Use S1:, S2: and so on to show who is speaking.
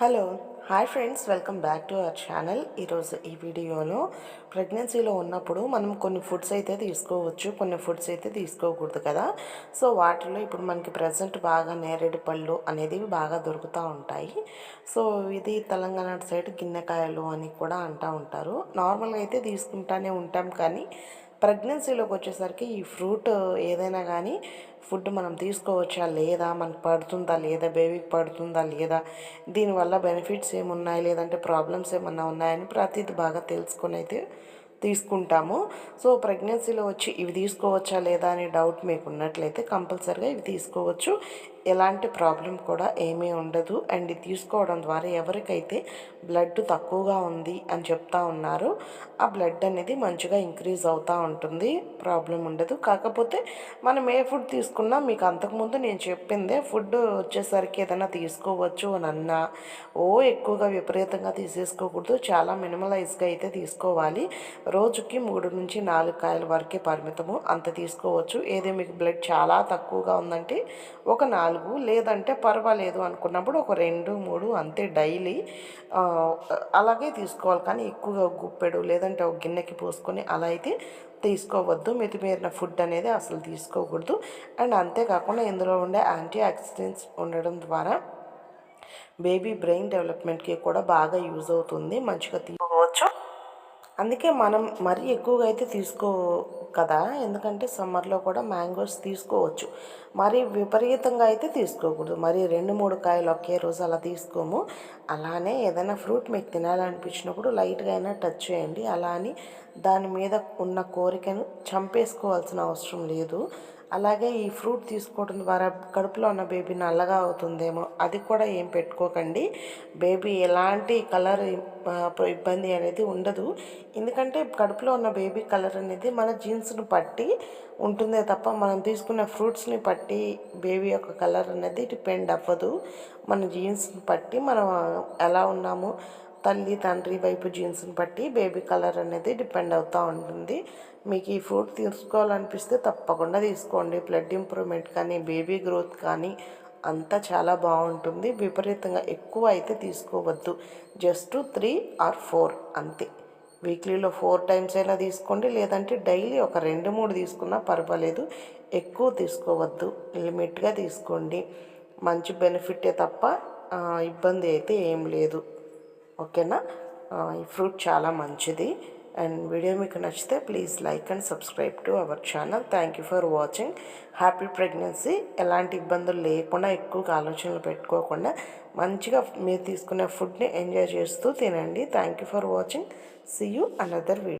S1: Hello hi friends welcome back to our channel ఈరోజు ఈ వీడియోలో ప్రెగ్నెన్సీలో ఉన్నప్పుడు మనం కొన్ని ఫుడ్స్ అయితే తీసుకోవచ్చు కొన్ని ఫుడ్స్ అయితే తీసుకోకూడదు కదా. సో వాటిలో ఇప్పుడు మనకి ప్రజెంట్ బాగా నేరేడు పళ్ళు అనేది బాగా దొరుకుతూ ఉంటాయి. సో ఇది తెలంగాణ సైడ్ గిన్నెకాయలు అని కూడా అంటూ ఉంటారు. నార్మల్గా అయితే తీసుకుంటానే ఉంటాం కానీ ప్రెగ్నెన్సీలోకి వచ్చేసరికి ఈ ఫ్రూట్ ఏదైనా కానీ ఫుడ్ మనం తీసుకోవచ్చా? లేదా మనకు పడుతుందా? లేదా బేబీకి పడుతుందా? లేదా దీనివల్ల బెనిఫిట్స్ ఏమున్నాయి? లేదంటే ప్రాబ్లమ్స్ ఏమన్నా ఉన్నాయని ప్రతిది బాగా తెలుసుకొని అయితే తీసుకుంటాము. సో ప్రెగ్నెన్సీలో వచ్చి ఇవి తీసుకోవచ్చా? లేదా అనే డౌట్ మీకు ఉన్నట్లయితే కంపల్సరిగా ఇవి తీసుకోవచ్చు. ఎలాంటి ప్రాబ్లం కూడా ఏమీ ఉండదు. అండ్ తీసుకోవడం ద్వారా ఎవరికైతే బ్లడ్ తక్కువగా ఉంది అని చెప్తా ఉన్నారు ఆ బ్లడ్ అనేది మంచిగా ఇంక్రీజ్ అవుతూ ఉంటుంది. ప్రాబ్లం ఉండదు. కాకపోతే మనం ఏ ఫుడ్ తీసుకున్నా మీకు అంతకుముందు నేను చెప్పిందే ఫుడ్ వచ్చేసరికి ఏదైనా తీసుకోవచ్చు అని అన్నా ఓ ఎక్కువగా విపరీతంగా తీసేసుకోకూడదు. చాలా మినిమలైజ్గా అయితే తీసుకోవాలి. రోజుకి మూడు నుంచి నాలుగు కాయల వరకే పరిమితము. అంత తీసుకోవచ్చు. ఏదో మీకు బ్లడ్ చాలా తక్కువగా ఉందంటే ఒక నాలుగు లేదంటే పర్వాలేదు అనుకున్నప్పుడు ఒక రెండు మూడు అంతే డైలీ అలాగే తీసుకోవాలి. కానీ ఎక్కువగా గుప్పెడు లేదంటే ఒక గిన్నెకి పోసుకొని అలా అయితే తీసుకోవద్దు. మితిమీరిన ఫుడ్ అనేది అసలు తీసుకోకూడదు. అండ్ అంతేకాకుండా ఇందులో ఉండే యాంటీ ఆక్సిడెంట్స్ ఉండడం ద్వారా బేబీ బ్రెయిన్ డెవలప్మెంట్కి కూడా బాగా యూజ్ అవుతుంది. మంచిగా తీసుకోవచ్చు. అందుకే మనం మరీ ఎక్కువగా అయితే తీసుకో కదా? ఎందుకంటే సమ్మర్లో కూడా మ్యాంగోస్ తీసుకోవచ్చు. మరి విపరీతంగా అయితే తీసుకోకూడదు. మరి రెండు మూడు కాయలు ఒకే రోజు అలా తీసుకోము. అలానే ఏదైనా ఫ్రూట్ మీకు తినాలనిపించినప్పుడు లైట్గా అయినా టచ్ చేయండి. అలా అని దాని మీద ఉన్న కోరికను చంపేసుకోవాల్సిన అవసరం లేదు. అలాగే ఈ ఫ్రూట్ తీసుకోవడం ద్వారా కడుపులో ఉన్న బేబీ నల్లగా అవుతుందేమో అది కూడా ఏం పెట్టుకోకండి. బేబీ ఎలాంటి కలర్ ఇబ్బంది అనేది ఉండదు. ఎందుకంటే కడుపులో ఉన్న బేబీ కలర్ అనేది మన జీన్స్ను పట్టి ఉంటుందే తప్ప మనం తీసుకున్న ఫ్రూట్స్ని పట్టి బేబీ యొక్క కలర్ అనేది డిపెండ్ అవ్వదు. మన జీన్స్ని పట్టి మనం ఎలా ఉన్నాము తల్లి తండ్రి వైపు జీన్స్ని బట్టి బేబీ కలర్ అనేది డిపెండ్ అవుతూ ఉంటుంది. మీకు ఈ ఫ్రూట్ తీసుకోవాలనిపిస్తే తప్పకుండా తీసుకోండి. బ్లడ్ ఇంప్రూవ్మెంట్ కానీ బేబీ గ్రోత్ కానీ అంతా చాలా బాగుంటుంది. విపరీతంగా ఎక్కువ అయితే తీసుకోవద్దు. జస్ట్ త్రీ ఆర్ ఫోర్ అంతే. వీక్లీలో ఫోర్ టైమ్స్ అయినా తీసుకోండి. లేదంటే డైలీ ఒక రెండు మూడు తీసుకున్నా పర్వాలేదు. ఎక్కువ తీసుకోవద్దు. లిమిట్గా తీసుకోండి. మంచి బెనిఫిటే తప్ప ఇబ్బంది అయితే ఏం లేదు. ఓకేనా? ఈ ఫ్రూట్ చాలా మంచిది. అండ్ వీడియో మీకు నచ్చితే please like and subscribe to our channel. Thank you for watching. Happy pregnancy. ఎలాంటి ఇబ్బందులు లేకుండా ఎక్కువగా ఆలోచనలు పెట్టుకోకుండా మంచిగా మీరు తీసుకునే ఫుడ్ని ఎంజాయ్ చేస్తూ తినండి. Thank you for watching. See you another video